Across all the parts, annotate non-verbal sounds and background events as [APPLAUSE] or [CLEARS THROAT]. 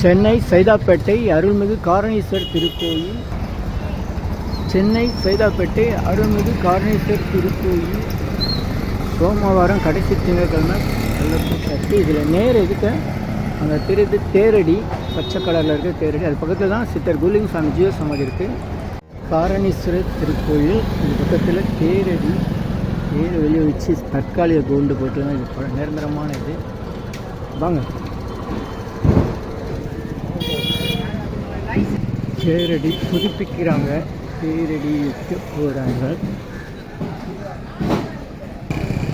சென்னை சைதாப்பேட்டை அருள்மிகு காரணீஸ்வர் திருக்கோயில். சென்னை சைதாப்பேட்டை அருள்மிகு காரணீஸ்வர் திருக்கோயில். சோமவாரம் கடைசி திங்கட்கிழமை. கட்டி இதில் நேர் எதுக்க? அந்த திருது தேரடி பச்சை கலரில் இருக்க தேரடி. அது பக்கத்தில் தான் சித்தர் குலிங் சாமி ஜீவ சமாதி இருக்குது காரணீஸ்வரர் திருக்கோயில். இது பக்கத்தில் தேரடி. தேர் வெளியே வச்சு தற்காலிக கோண்டு போட்டு தான் இது நிரந்தரமான இது வாங்க. தேரடி புதுப்பிக்கிறாங்க. தேரடி வைக்க போகிறாங்க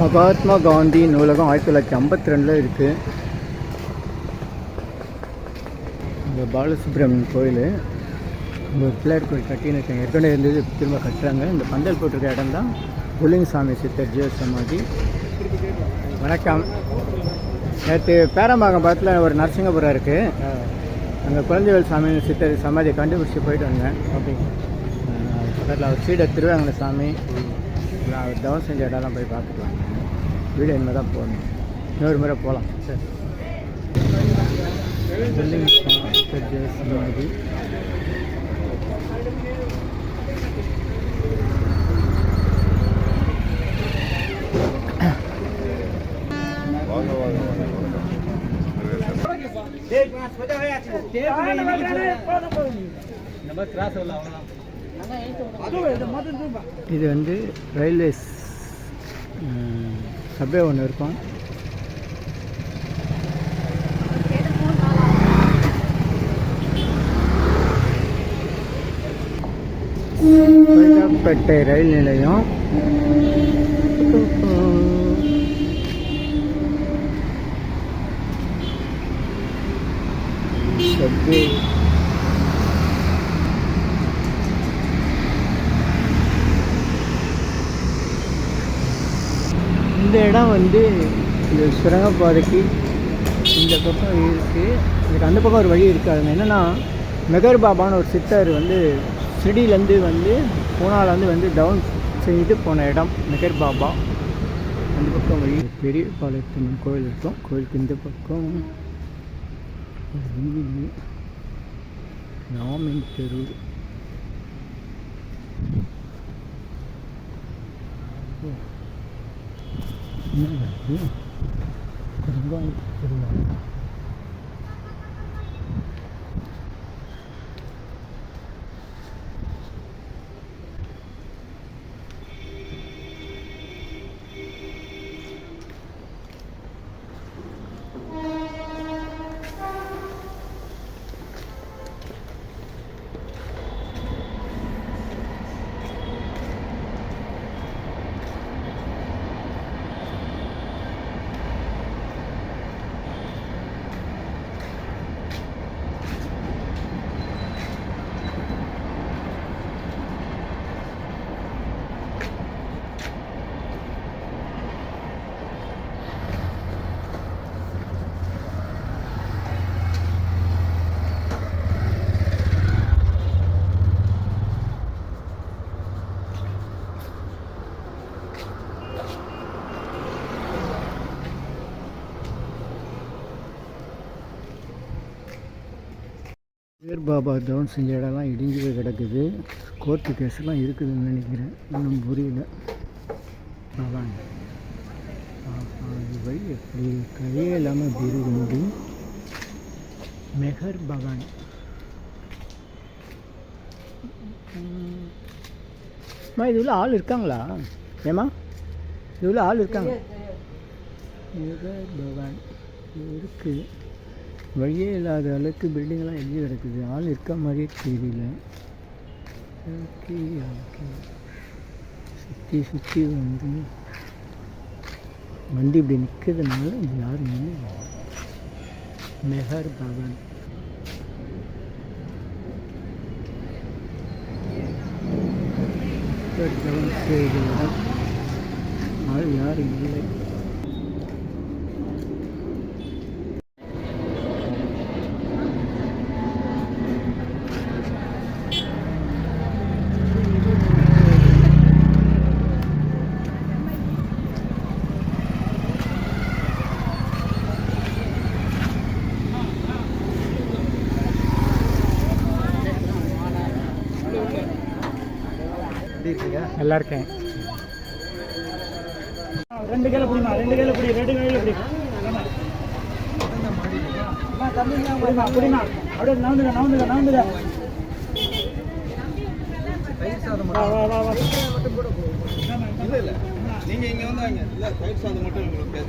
மகாத்மா காந்தி நூலகம் ஆயிரத்தி தொள்ளாயிரத்தி ஐம்பத்தி ரெண்டில் இருக்குது இந்த பாலசுப்ரமணியன் கோயில் ஒரு பிள்ளையார் கோயில் கட்டின்னு இருக்காங்க. ஏற்கனவே இருந்தது திரும்ப கட்டுறாங்க. இந்த பந்தல் போட்டிருக்க இடம் தான் புலிங்க சாமி சித்தர் ஜீவ சமாதி. வணக்கம். நேற்று பேரம்பாக்கம் பக்கத்தில் ஒரு நரசிங்கபுரம் இருக்குது அங்கே குழந்தைவேல் சாமி சித்தர் சமாதியை கண்டுபிடிச்சி போயிட்டு வந்தேன். அப்படி பக்கத்தில் அவர் சீடை திருவாங்கல சாமி அவர் தவம் செஞ்ச இடம்லாம் போய் பார்த்துட்டு வந்தேன். வீடு இனிமேல் தான் போகணும் இன்னொரு முறை போகலாம். சரி. ஜீவ சமாதி இது வந்து ரயில்வேஸ் சப்வே ஒன்று இருக்கும். கொய்தாப்பேட்டை ரயில் நிலையம். சப்வே இந்த இடம் வந்து இந்த சுரங்கப்பாதைக்கு இந்த பக்கம் இருக்குது இதுக்கு அந்த பக்கம் ஒரு வழி இருக்குது அது என்னென்னா மெகர் பாபான்னு ஒரு சித்தர் வந்து சிடிலேருந்து வந்து பூனாலேருந்து வந்து டவுன் செய்து போன இடம் மெகர் பாபா. அந்த பக்கம் வழி. பெரிய பாளையத்தம்மன் கோயில் இருக்கும். கோயிலுக்கு இந்த பக்கம். ஒரு வீதி. ராமன் தெரு ஓ என்னங்க இது? குரங்காய் திருவிழா. பேர் பாபா டவுன் செஞ்ச இடம்லாம் இடிஞ்சு கிடக்குது. கோர்ட்டு கேஸ்லாம் இருக்குதுன்னு நினைக்கிறேன். இன்னும் புரியல. அதான். வழி எப்படி? கதையே இல்லாமல் முடி மெஹர் பகான். ம். அம்மா இது உள்ள ஆள் இருக்காங்களா? ஏம்மா? இது உள்ள ஆள் இருக்காங்க. மெஹர் பகான். இருக்குது வழியே இல்லாத அளவுக்கு பில்டிங்லாம் எங்கே கிடக்குது ஆள் இருக்க மாதிரியே தெரியல. Okay okay. சுற்றி சுற்றி வந்து வண்டி இப்படி நிற்கிறதுனால இது யாருமே மெஹர் பவன் டவுன் செய்கிறார் ஆள் யாரும் இல்லை. நல்லா இருக்கேன் ரெண்டு கையில பிடிமா ரெண்டு கையில பிடி ரெண்டு கையில பிடி. புடிமா புடிமா. அப்படியே நவுந்துங்க நவுந்துங்க நவுந்துங்க. வா வா வா வா. இல்லை இல்லை நீங்கள் இங்கே வந்தாங்க இல்லை தயிர் சாதம் மட்டும் உங்களுக்கு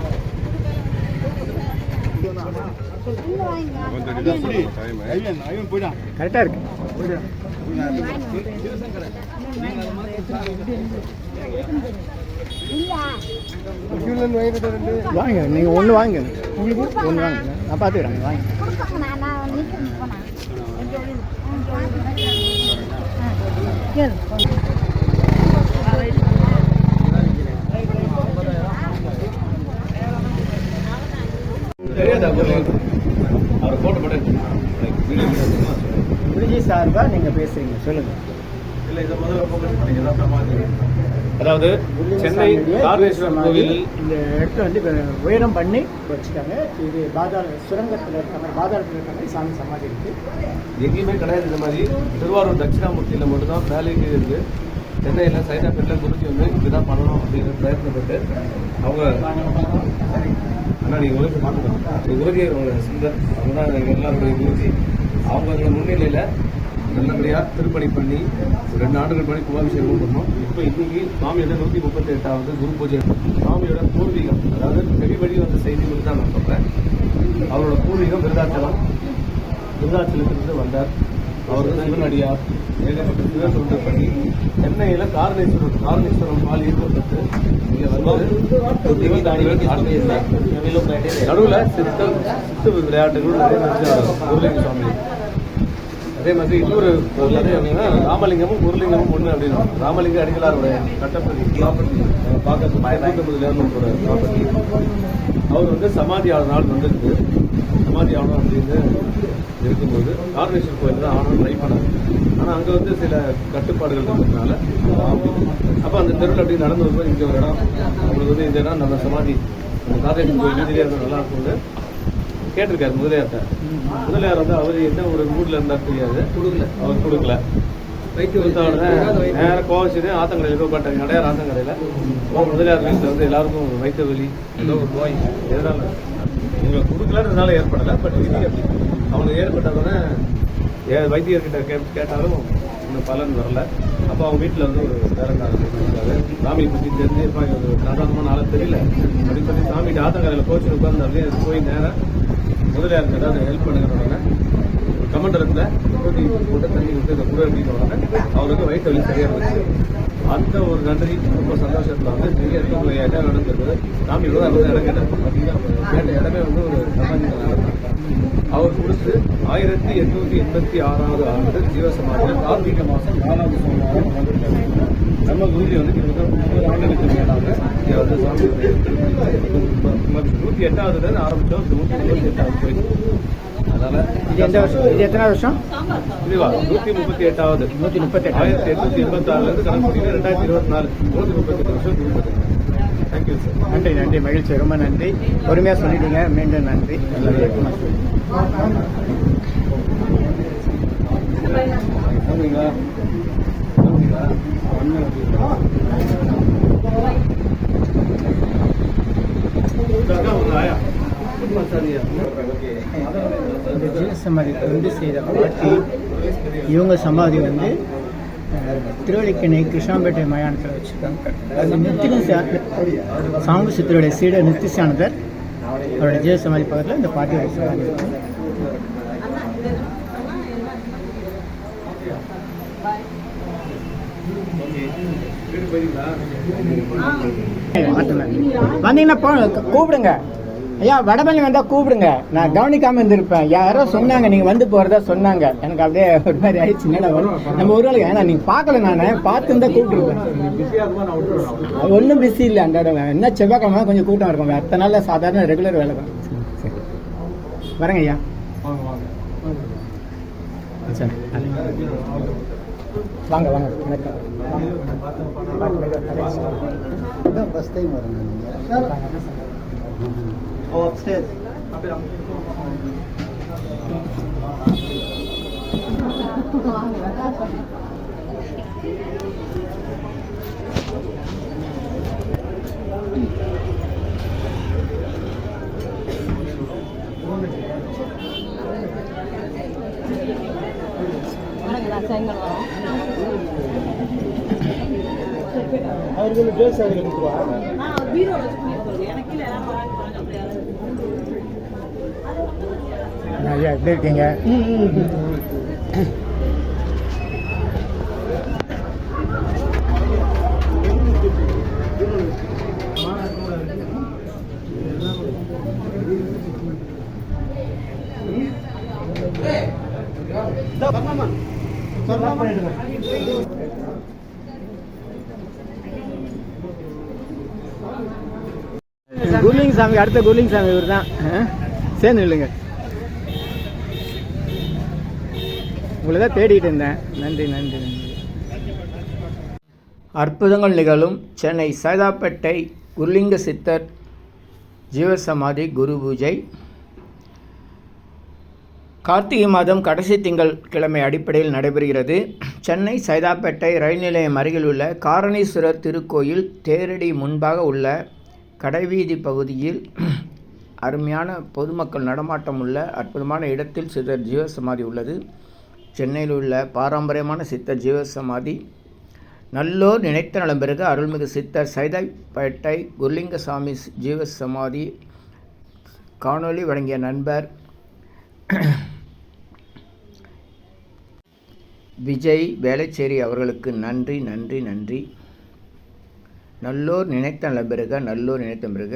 you. கரெக்டாக இருக்கு. வாங்க நீங்கள் ஒன்று வாங்க. உங்களுக்கு ஒன்று வாங்க. நான் பார்த்துக்கிறேன் வாங்க. அவர் போட்டு போட்டு குருஜி சார்பா நீங்கள் பேசுறீங்க சமாதி அதாவது சென்னை கார்வேஸ்வரர் கோவில் இந்த இடத்துல வந்து உயரம் பண்ணி வச்சுட்டாங்க. இது பாதாள சுரங்கத்தில் இருக்க மாதிரி பாதாளத்தில் இருக்க மாதிரி சாமி சமாதி இருக்கு எங்கேயுமே கிடையாது இந்த மாதிரி. திருவாரூர் தட்சிணாமூர்த்தியில் மட்டும்தான் வேலைக்கு இருக்கு. சென்னையில் சைதாப்பேட்டில் குருஜி வந்து இப்படிதான் பண்ணணும் அப்படிங்கிற பிரயத்னப்பட்டு அவங்க ஆனால் நீங்கள் உலக பார்க்கணும் குருஜி அவங்க சுந்தர் அவங்க தான் எல்லாருடைய குருஜி. அவங்க முன்னிலையில் நல்லபடியாக திருப்பணி பண்ணி ரெண்டு ஆண்டுகள் முன்னாடி கும்பாபிஷேகம் பண்ணோம். இப்போ இன்னைக்கு சுவாமியோட நூற்றி முப்பத்தி எட்டாவது குரு பூஜை. சுவாமியோட பூர்வீகம் அதாவது வழி வந்த செய்திகள் தான் நான் சொல்கிறேன் அவரோட பூர்வீகம் விருதாச்சலம். விருதாச்சலத்திலிருந்து வந்தார். அவர் வந்து சிவனடியார் ஏகப்பட்ட சிவன் பண்ணி சென்னையில் காரணேஸ்வரர் காரணேஸ்வரம் பால் ஈர்க்கப்பட்டு இங்கே வந்து நடுவில் சித்த சித்து விளையாட்டுகள் நிறைய நடத்தி சுவாமி. அதே மாதிரி இன்னொரு கதை அப்படின்னா ராமலிங்கமும் முருலிங்கமும் ஒன்று அப்படின்னா ராமலிங்க அடிகளாருடைய கட்டப்பதி ப்ராப்பர்ட்டி பார்க்க பயன்படுத்தப்பது லேர்னோட ப்ராப்பர்ட்டி அவர் வந்து சமாதி ஆன நாள் வந்திருக்கு. சமாதி ஆகணும் அப்படின்னு இருக்கும்போது கார்னேஸ்வர் கோயில் தான் ஆகணும்னு ட்ரை பண்ணாங்க ஆனால் அங்கே வந்து சில கட்டுப்பாடுகள் இருக்கிறதுனால அப்போ அந்த தெருவில் அப்படி நடந்து வரும்போது இங்கே ஒரு இடம். அவங்களுக்கு வந்து இந்த இடம் நம்ம சமாதி அந்த கோயில் வீதியிலே இருந்தால் நல்லா இருக்கும்னு கேட்டிருக்காரு முதலியார்ட்ட முதலியார் வந்து அவர் என்ன ஒரு மூட்ல இருந்தார் தெரியாது. கொடுக்கல. அவர் கொடுக்கல. வைத்து கொடுத்த உடனே நேரம் கோவச்சுட்டு ஆத்தங்கடையில் போய் உட்காந்துட்டாங்க நடையார் ஆத்தங்கடையில் முதலியார் வீட்டில் வந்து எல்லாருக்கும் வயிற்று வலி ஏதோ ஒரு நோய். எதனால? உங்களுக்கு கொடுக்கலன்றதுனால ஏற்படலை பட் விதி அப்படி ஏ வைத்தியர்கிட்ட கே கேட்டாலும் இன்னும் பலன் வரல. அப்போ அவங்க வீட்டில் வந்து ஒரு வேலைக்காரர் இருக்காரு சாமியை பற்றி தெரிஞ்சு "அப்பா, இவர் ஒரு சாதாரணமான தெரியல. அப்படின்னு சொல்லி சாமிகிட்ட ஆத்தங்கரையில் கோச்சு உட்கார்ந்து அப்படியே போய் நேரம் முதலியாருக்கு ஏதாவது ஹெல்ப் பண்ணுங்க உடனே ஒரு கமண்டலத்தில் போட்டு தண்ணி விட்டு இந்த கூட அப்படின்னு உடனே அவருக்கு வயிற்று வலி சரியாக இருந்துச்சு. அந்த ஒரு நன்றி ரொம்ப சந்தோஷத்தில் வந்து நிறைய இடத்துல இடம் நடந்திருக்குது சாமி இவ்வளோ வந்து இடம் கேட்டார் பார்த்தீங்கன்னா கேட்ட இடமே வந்து ஒரு சமாதி அவர் கொடுத்து ஆயிரத்தி எட்நூத்தி எண்பத்தி ஆறாவது ஆண்டு ஜீவசமாதியில் கார்த்திகை மாதம் நாலாவது சோமவாரம் நம்ம குருஜி வந்து கிட்டத்தட்ட முப்பது மேலாக இங்கே வந்து சாமி நூற்றி எட்டாவது ஆரம்பித்தோம் நூற்றி முப்பத்தி எட்டாவது போயிடுச்சு அதனால இது எந்த வருஷம் இது எத்தனை வருஷம் இதுவா நூற்றி முப்பத்தி எட்டாவது நூற்றி முப்பத்தெட்டு ஆயிரத்தி எட்நூத்தி எண்பத்தி ஆறுல இருந்து கணக்கு ரெண்டாயிரத்தி இருபத்தி நாலு நூற்றி முப்பத்தி எட்டு வருஷம் தேங்க்யூ சார் நன்றி நன்றி மகிழ்ச்சி ரொம்ப நன்றி பொறுமையாக சொல்லிட்டீங்க மீண்டும் நன்றி போனீங்களா இந்த ஜீவ சமாதி தொண்டு செய்த பாட்டி இவங்க சமாதி வந்து திருவள்ளிக்கணை கிருஷ்ணாம்பேட்டை மயானத்தில் வச்சுருக்காங்க. அது நித்திய சாம்பு சித்தருடைய சீடர் நித்திசானதர் அவருடைய ஜீவ சமாதி பக்கத்தில் இந்த சமாதி இருக்கு. வீடு போயிருந்தா வந்தீங்கன்னா போ கூப்பிடுங்க. ஐயா வடபழனி வந்தா கூப்பிடுங்க. நான் கவனிக்காம இருந்திருப்பேன். யாரோ சொன்னாங்க நீங்க வந்து போறதா சொன்னாங்க. எனக்கு அப்படியே ஒரு மாதிரி ஆயிடுச்சு. என்னடா வரும் நம்ம ஒரு நாளைக்கு ஏன்னா நீங்க பார்க்கல நானு. பார்த்து இருந்தா கூப்பிட்டுருப்பேன் ஒன்றும் பிஸி இல்லை அந்த இடம். என்ன செவ்வாய்க்கிழமை கொஞ்சம் கூட்டம் இருக்கும். அடுத்த நாள்ல சாதாரண ரெகுலர் வேலை தான். சரி வரேங்க ஐயா. சரி. வாங்க வாங்க. வணக்கம் ஃபஸ்ட் டைம் வரேன் Oh, upstairs. அவருக்கு வந்து ட்ரெஸ் அதில் கொடுத்துருவா? ஐயா எப்படி இருக்கீங்க? குருலிங்க சாமி அடுத்த குருலிங்க சாமி இவர் தான். சேர்ந்து இல்லைங்க உங்களை தான் தேடிட்டு இருந்தேன். நன்றி நன்றி நன்றி. அற்புதங்கள் நிகழும் சென்னை சைதாப்பேட்டை குருலிங்க சித்தர் ஜீவசமாதி குரு பூஜை. கார்த்திகை மாதம் கடைசி திங்கள் கிழமை அடிப்படையில் நடைபெறுகிறது. சென்னை சைதாப்பேட்டை ரயில் நிலையம் அருகில் உள்ள காரணீஸ்வரர் திருக்கோயில் தேரடி முன்பாக உள்ள கடைவீதி பகுதியில் அருமையான பொதுமக்கள் நடமாட்டம் உள்ள அற்புதமான இடத்தில் சித்தர் ஜீவசமாதி உள்ளது. சென்னையில் உள்ள பாரம்பரியமான சித்தர் ஜீவசமாதி. நல்லோர் நினைத்த நலம் பெருக அருள்மிகு சித்தர் சைதாப்பேட்டை குருலிங்கசாமி ஜீவசமாதி. காணொளி வழங்கிய நண்பர் விஜய் வேளச்சேரி அவர்களுக்கு நன்றி நன்றி நன்றி. நல்லோர் நினைத்த நலம்பெருக நல்லோர் நினைத்த பெறுக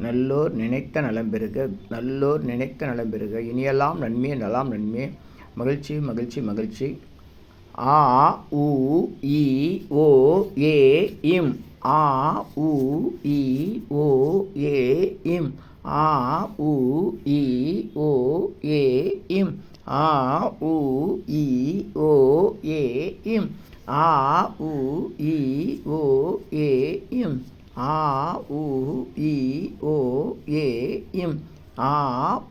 நல்லோர் நினைத்த நலம்பெருக நல்லோர் நினைத்த நலம்பெருக இனியெல்லாம் நன்மையே நலாம் நன்மையே மகிழ்ச்சி மகிழ்ச்சி மகிழ்ச்சி. ஆ உ இ ஓ ஏ இம். ஆ உ இ ஓ ஏ இம். ஆ உ இ ஓ ஏ இம். ஆ உ இ ஓ ஏ இம். ஆ உ இ ஓ ஏ இம் ஆ உ இ ஓ ஏ இம் ஆ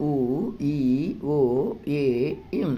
உ இ ஓ ஏ இம்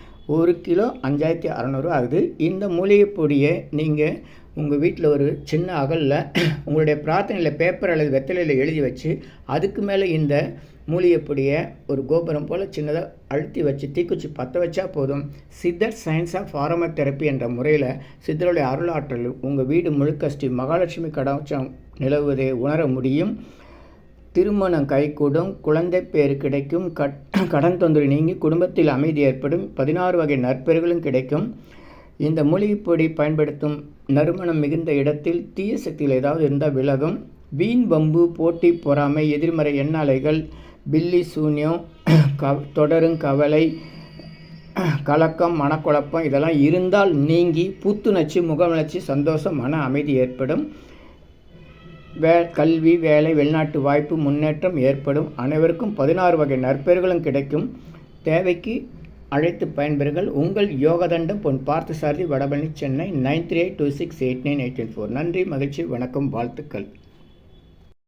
ஒரு கிலோ அஞ்சாயிரத்தி அறநூறு ஆகுது. இந்த மூலிகை பொடியை நீங்கள் உங்கள் வீட்டில் ஒரு சின்ன அகலில் [CLEARS THROAT] உங்களுடைய பிரார்த்தனையில் பேப்பர் அல்லது வெத்தலையில் எழுதி வச்சு அதுக்கு மேலே இந்த மூலிகை பொடியை ஒரு கோபுரம் போல் சின்னதாக அழுத்தி வச்சு தீக்குச்சி பற்ற வச்சா போதும். சித்தர் சயின்ஸ் ஆஃப் ஃபாரம தெரப்பி என்ற முறையில் சித்தருடைய அருளாற்றல் உங்கள் வீடு முழுக்க ஸ்ரீ மகாலட்சுமி கடாட்சம் நிலவுவதை உணர முடியும். திருமணம் கைகூடும் குழந்தை பேர் கிடைக்கும் கட் கடன் தொந்தரவு நீங்கி குடும்பத்தில் அமைதி ஏற்படும் பதினாறு வகை நற்பெறுகளும் கிடைக்கும். இந்த மூலிகைப்பொடி பயன்படுத்தும் நறுமணம் மிகுந்த இடத்தில் தீய சக்திகள் ஏதாவது இருந்தால் விலகும். வீண் வம்பு போட்டி பொறாமை எதிர்மறை எண்ணாலைகள் பில்லி சூன்யம் க தொடரும் கவலை கலக்கம் மனக்குழப்பம் இதெல்லாம் இருந்தால் நீங்கி புத்துணர்ச்சி முகமலர்ச்சி சந்தோஷம் மன அமைதி ஏற்படும். வே கல்வி வேலை வெளிநாட்டு வாய்ப்பு முன்னேற்றம் ஏற்படும். அனைவருக்கும் பதினாறு வகை நற்பெயர்களும் கிடைக்கும். தேவைக்கு அழைத்து பயன்பெறுங்கள். உங்கள் Yogadandam Pon Parthasarathy Vadapalani Chennai nine three eight two six eight nine eight four. நன்றி மகிழ்ச்சி வணக்கம் வாழ்த்துக்கள்.